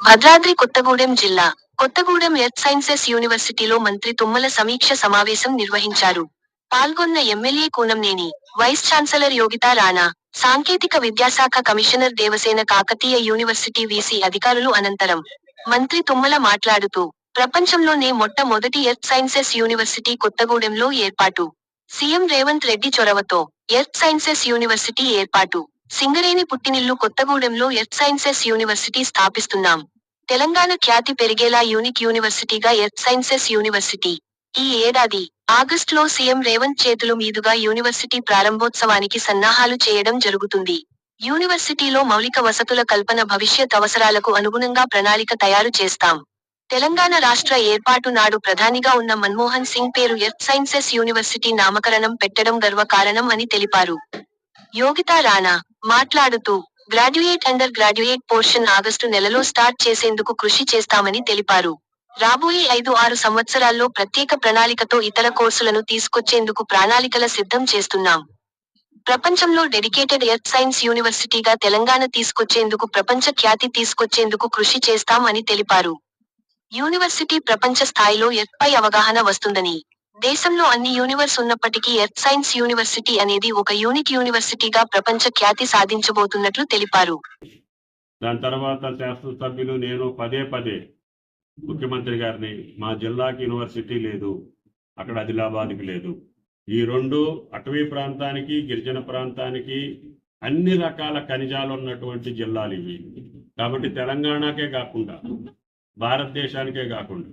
భద్రాద్రి కొత్తగూడెం జిల్లా Kothagudem earth sciences యూనివర్సిటీలో మంత్రి తుమ్మల సమీక్ష సమావేశం నిర్వహించారు. పాల్గొన్న MLA Kunamneni vice chancellor Yogita Rana సాంకేతిక విద్యాశాఖ commissioner Devasena Kakatiya university VC అధికారులు అనంతరం మంత్రి తుమ్మల మాట్లాడుతూ ప్రపంచంలోనే మొట్టమొదటి ఎర్త్ సైన్సెస్ యూనివర్సిటీ కొత్తగూడెంలో ఏర్పాటు. సీఎం రేవంత్ రెడ్డి చొరవతో ఎర్త్ సైన్సెస్ యూనివర్సిటీ ఏర్పాటు. సింగరేణి పుట్టినిల్లు కొత్తగూడెంలో ఎర్త్ సైన్సెస్ యూనివర్సిటీ స్థాపిస్తున్నాం. తెలంగాణ ఖ్యాతి పెరిగేలా యూనిక్ యూనివర్సిటీగా ఎర్త్ సైన్సెస్ యూనివర్సిటీ. ఈ ఏడాది ఆగస్టులో సీఎం రేవంత్ చేతుల మీదుగా యూనివర్సిటీ ప్రారంభోత్సవానికి సన్నాహాలు చేయడం జరుగుతుంది. యూనివర్సిటీలో మౌలిక వసతుల కల్పన భవిష్యత్ అవసరాలకు అనుగుణంగా ప్రణాళిక తయారు చేస్తాం. తెలంగాణ రాష్ట్ర ఏర్పాటు నాడు ప్రధానిగా ఉన్న మన్మోహన్ సింగ్ పేరు ఎర్త్ సైన్సెస్ యూనివర్సిటీ నామకరణం పెట్టడం గర్వకారణం అని తెలిపారు. యోగితా రాణా మాట్లాడుతూ graduate under graduate portion August నెలలో స్టార్ట్ చేసేందుకు కృషి చేస్తామని తెలిపారు. రాబోయే ఐదు ఆరు సంవత్సరాల్లో ప్రత్యేక ప్రణాళికతో ఇతర కోర్సులను తీసుకొచ్చేందుకు ప్రణాళికల సిద్ధం చేస్తున్నాం. ప్రపంచంలో డెడికేటెడ్ ఎర్త్ సైన్స్ యూనివర్సిటీగా తెలంగాణ తీసుకొచ్చేందుకు ప్రపంచ ఖ్యాతి తీసుకొచ్చేందుకు కృషి చేస్తాం అని తెలిపారు. యూనివర్సిటీ ప్రపంచ స్థాయిలో ఎర్త్ పై అవగాహన వస్తుందని దేశంలో అన్ని యూనివర్స్ ఉన్నప్పటికీ ఎర్త్ సైన్స్ యూనివర్సిటీ అనేది ఒక యూనిక్ యూనివర్సిటీగా ప్రపంచ ఖ్యాతి సాధించబోతున్నట్లు తెలిపారు. దాని తర్వాత శాసనసభ్యులు నేను పదే పదే ముఖ్యమంత్రి గారిని మా జిల్లాకి యూనివర్సిటీ లేదు అక్కడ ఆదిలాబాద్కి లేదు. ఈ రెండు అటవీ ప్రాంతానికి గిరిజన ప్రాంతానికి అన్ని రకాల ఖనిజాలు ఉన్నటువంటి జిల్లాలు ఇవి. కాబట్టి తెలంగాణకే కాకుండా భారతదేశానికే కాకుండా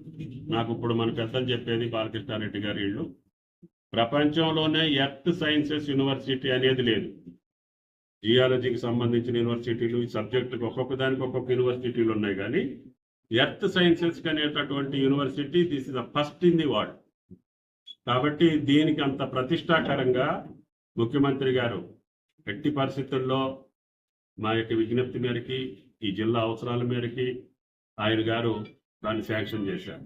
నాకు ఇప్పుడు మన పెద్దలు చెప్పేది బాలకృష్ణారెడ్డి గారి ఇళ్ళు ప్రపంచంలోనే ఎర్త్ సైన్సెస్ యూనివర్సిటీ అనేది లేదు. జియాలజీకి సంబంధించిన యూనివర్సిటీలు ఈ సబ్జెక్టుకి ఒక్కొక్క దానికి ఒక్కొక్క యూనివర్సిటీలు ఉన్నాయి కానీ ఎర్త్ సైన్సెస్కి అనేటటువంటి university this is the first in the world. కాబట్టి దీనికి అంత ప్రతిష్టాకరంగా ముఖ్యమంత్రి గారు ఎట్టి పరిస్థితుల్లో మా యొక్క విజ్ఞప్తి మేరకి ఈ జిల్లా అవసరాల మేరకి ఆయన గారు దాన్ని శాంక్షన్ చేశారు.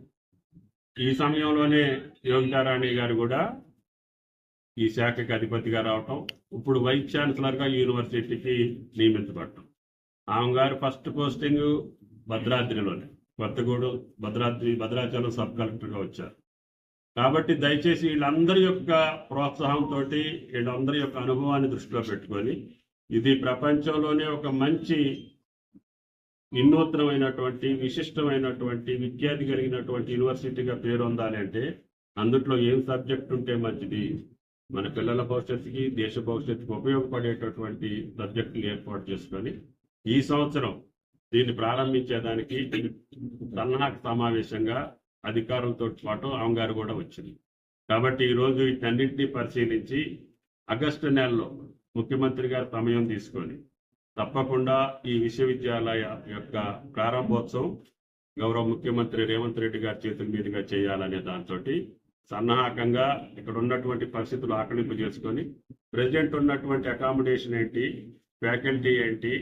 ఈ సమయంలోనే యోగితారాణి గారు కూడా ఈ శాఖకి అధిపతిగా రావటం ఇప్పుడు వైస్ ఛాన్సలర్గా యూనివర్సిటీకి నియమించబడటం. ఆమె గారు ఫస్ట్ పోస్టింగ్ భద్రాద్రిలోనే కొత్తగూడెం భద్రాద్రి భద్రాచలం సబ్ కలెక్టర్గా వచ్చారు. కాబట్టి దయచేసి వీళ్ళందరి యొక్క ప్రోత్సాహంతో వీళ్ళందరి యొక్క అనుభవాన్ని దృష్టిలో పెట్టుకొని ఇది ప్రపంచంలోనే ఒక మంచి వినూత్నమైనటువంటి విశిష్టమైనటువంటి విఖ్యాతి కలిగినటువంటి యూనివర్సిటీగా పేరు అంటే అందుట్లో ఏం సబ్జెక్ట్ ఉంటే మంచిది? మన పిల్లల భవిష్యత్తుకి దేశ భవిష్యత్తుకి ఉపయోగపడేటటువంటి సబ్జెక్టులు ఏర్పాటు చేసుకొని ఈ సంవత్సరం దీన్ని ప్రారంభించేదానికి సన్నాహక సమావేశంగా అధికారులతో పాటు అమ్మగారు కూడా వచ్చింది. కాబట్టి ఈరోజు వీటన్నింటినీ పరిశీలించి ఆగస్టు నెలలో ముఖ్యమంత్రి గారు సమయం తీసుకొని తప్పకుండా ఈ విశ్వవిద్యాలయ యొక్క ప్రారంభోత్సవం గౌరవ ముఖ్యమంత్రి రేవంత్ రెడ్డి గారి చేతుల మీదుగా చేయాలనే దాంతో సన్నాహకంగా ఇక్కడ ఉన్నటువంటి పరిస్థితులు ఆకలింపు చేసుకొని ప్రజెంట్ ఉన్నటువంటి అకామిడేషన్ ఏంటి ఫ్యాకల్టీ ఏంటి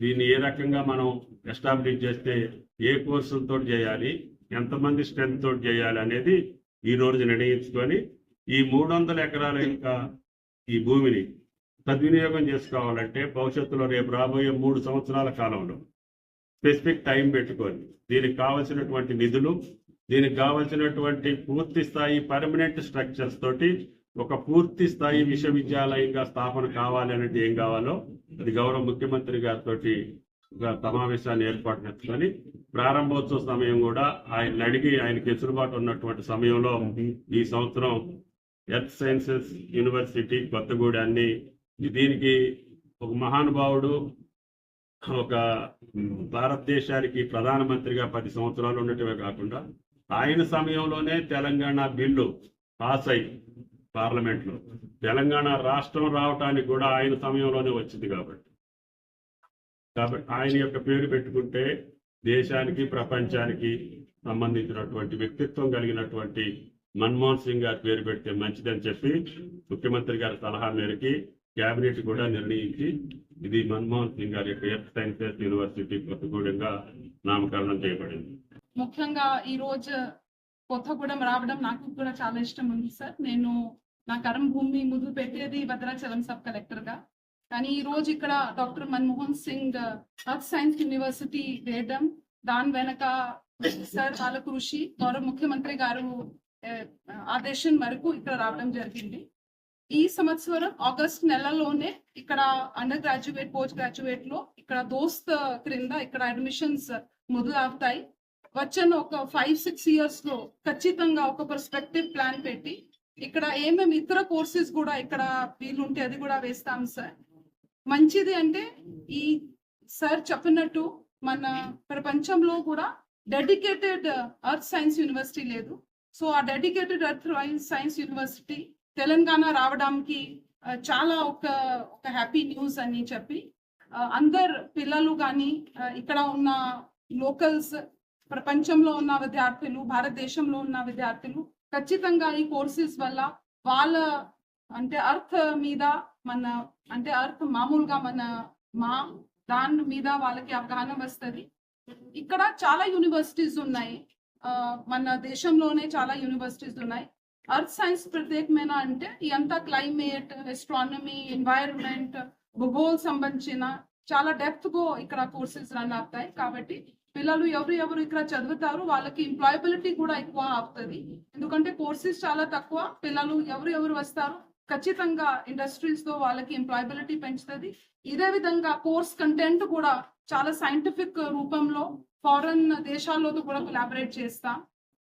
దీన్ని ఏ రకంగా మనం ఎస్టాబ్లిష్ చేస్తే ఏ కోర్సులతో చేయాలి ఎంతమంది స్ట్రెంత్ తోటి చేయాలి అనేది ఈ రోజు నిర్ణయించుకొని ఈ మూడు వందల ఎకరాల యొక్క ఈ భూమిని సద్వినియోగం చేసుకోవాలంటే భవిష్యత్తులో రేపు రాబోయే మూడు సంవత్సరాల కాలంలో స్పెసిఫిక్ టైం పెట్టుకొని దీనికి కావలసినటువంటి నిధులు దీనికి కావలసినటువంటి పూర్తి స్థాయి పర్మనెంట్ స్ట్రక్చర్స్ తోటి ఒక పూర్తి స్థాయి విశ్వవిద్యాలయంగా స్థాపన కావాలి అనేది ఏం కావాలో అది గౌరవ ముఖ్యమంత్రి గారితో సమావేశాన్ని ఏర్పాటు చేసుకొని ప్రారంభోత్సవ సమయం కూడా ఆయన అడిగి ఆయనకి ఎసులుబాటు ఉన్నటువంటి సమయంలో ఈ సంవత్సరం ఎర్త్ సైన్సెస్ యూనివర్సిటీ కొత్తగూడాన్ని దీనికి ఒక మహానుభావుడు ఒక భారతదేశానికి ప్రధానమంత్రిగా పది సంవత్సరాలు ఉండటమే కాకుండా ఆయన సమయంలోనే తెలంగాణ బిల్లు పాస్ అయి పార్లమెంట్లో. తెలంగాణ రాష్ట్రం రావటానికి కూడా ఆయన సమయంలోనే వచ్చింది కాబట్టి. కాబట్టి ఆయన యొక్క పేరు పెట్టుకుంటే దేశానికి ప్రపంచానికి సంబంధించినటువంటి వ్యక్తిత్వం కలిగినటువంటి మన్మోహన్ సింగ్ గారి పేరు పెడితే మంచిదని చెప్పి ముఖ్యమంత్రి గారి సలహా మేరకి కేబినెట్ కూడా నిర్ణయించి ఇది మన్మోహన్ సింగ్ గారి యొక్క ఎర్త్ సైన్సెస్ యూనివర్సిటీ ప్రతికూలంగా నామకరణం చేయబడింది. ముఖ్యంగా ఈ రోజు కొత్తగూడెం రావడం నాకు కూడా చాలా ఇష్టం ఉంది సార్. నేను నా కరం భూమి ముందు పెట్టేది భద్రాచలం సబ్ కలెక్టర్గా. కానీ ఈ రోజు ఇక్కడ doctor Manmohan Singh earth science university వేయడం దాని వెనక సార్ వాళ్ళ కృషి గౌరవ ముఖ్యమంత్రి గారు ఆదేశం వరకు ఇక్కడ రావడం జరిగింది. ఈ సంవత్సరం ఆగస్ట్ నెలలోనే ఇక్కడ అండర్ గ్రాడ్యుయేట్ పోస్ట్ గ్రాడ్యుయేట్లో ఇక్కడ దోస్త్ క్రింద ఇక్కడ అడ్మిషన్స్ మొదలవుతాయి. వచ్చిన ఒక ఫైవ్ సిక్స్ ఇయర్స్లో ఖచ్చితంగా ఒక పర్స్పెక్టివ్ ప్లాన్ పెట్టి ఇక్కడ ఏమేమి ఇతర కోర్సెస్ కూడా ఇక్కడ వీలుంటే అది కూడా వేస్తాం సార్. మంచిది అంటే ఈ సార్ చెప్పినట్టు మన ప్రపంచంలో కూడా డెడికేటెడ్ అర్త్ సైన్స్ యూనివర్సిటీ లేదు. సో ఆ dedicated earth science university Telangana రావడానికి చాలా ఒక ఒక హ్యాపీ న్యూస్ అని చెప్పి అందరు పిల్లలు కానీ ఇక్కడ ఉన్న లోకల్స్ ప్రపంచంలో ఉన్న విద్యార్థులు భారతదేశంలో ఉన్న విద్యార్థులు ఖచ్చితంగా ఈ కోర్సెస్ వల్ల వాళ్ళ అంటే అర్త్ మీద మన అంటే అర్త్ మామూలుగా మన మా దాని మీద వాళ్ళకి అవగాహన వస్తుంది. ఇక్కడ చాలా యూనివర్సిటీస్ ఉన్నాయి. ఆ, మన దేశంలోనే చాలా యూనివర్సిటీస్ ఉన్నాయి. అర్త్ సైన్స్ ప్రత్యేకమైన అంటే ఇదంతా క్లైమేట్ ఎస్ట్రానమీ ఎన్వైరన్మెంట్ భూగోళ సంబంధించిన చాలా డెప్త్గా ఇక్కడ కోర్సెస్ రన్ అవుతాయి. కాబట్టి పిల్లలు ఎవరు ఎవరు ఇక్కడ చదువుతారు వాళ్ళకి ఎంప్లాయబిలిటీ కూడా ఎక్కువ అవుతుంది. ఎందుకంటే కోర్సెస్ చాలా తక్కువ పిల్లలు ఎవరు ఎవరు వస్తారు ఖచ్చితంగా ఇండస్ట్రీస్తో వాళ్ళకి ఎంప్లాయబిలిటీ పెంచుతుంది. ఇదే విధంగా కోర్స్ కంటెంట్ కూడా చాలా సైంటిఫిక్ రూపంలో ఫారెన్ దేశాల్లో కూడా కొలాబరేట్ చేస్తాం.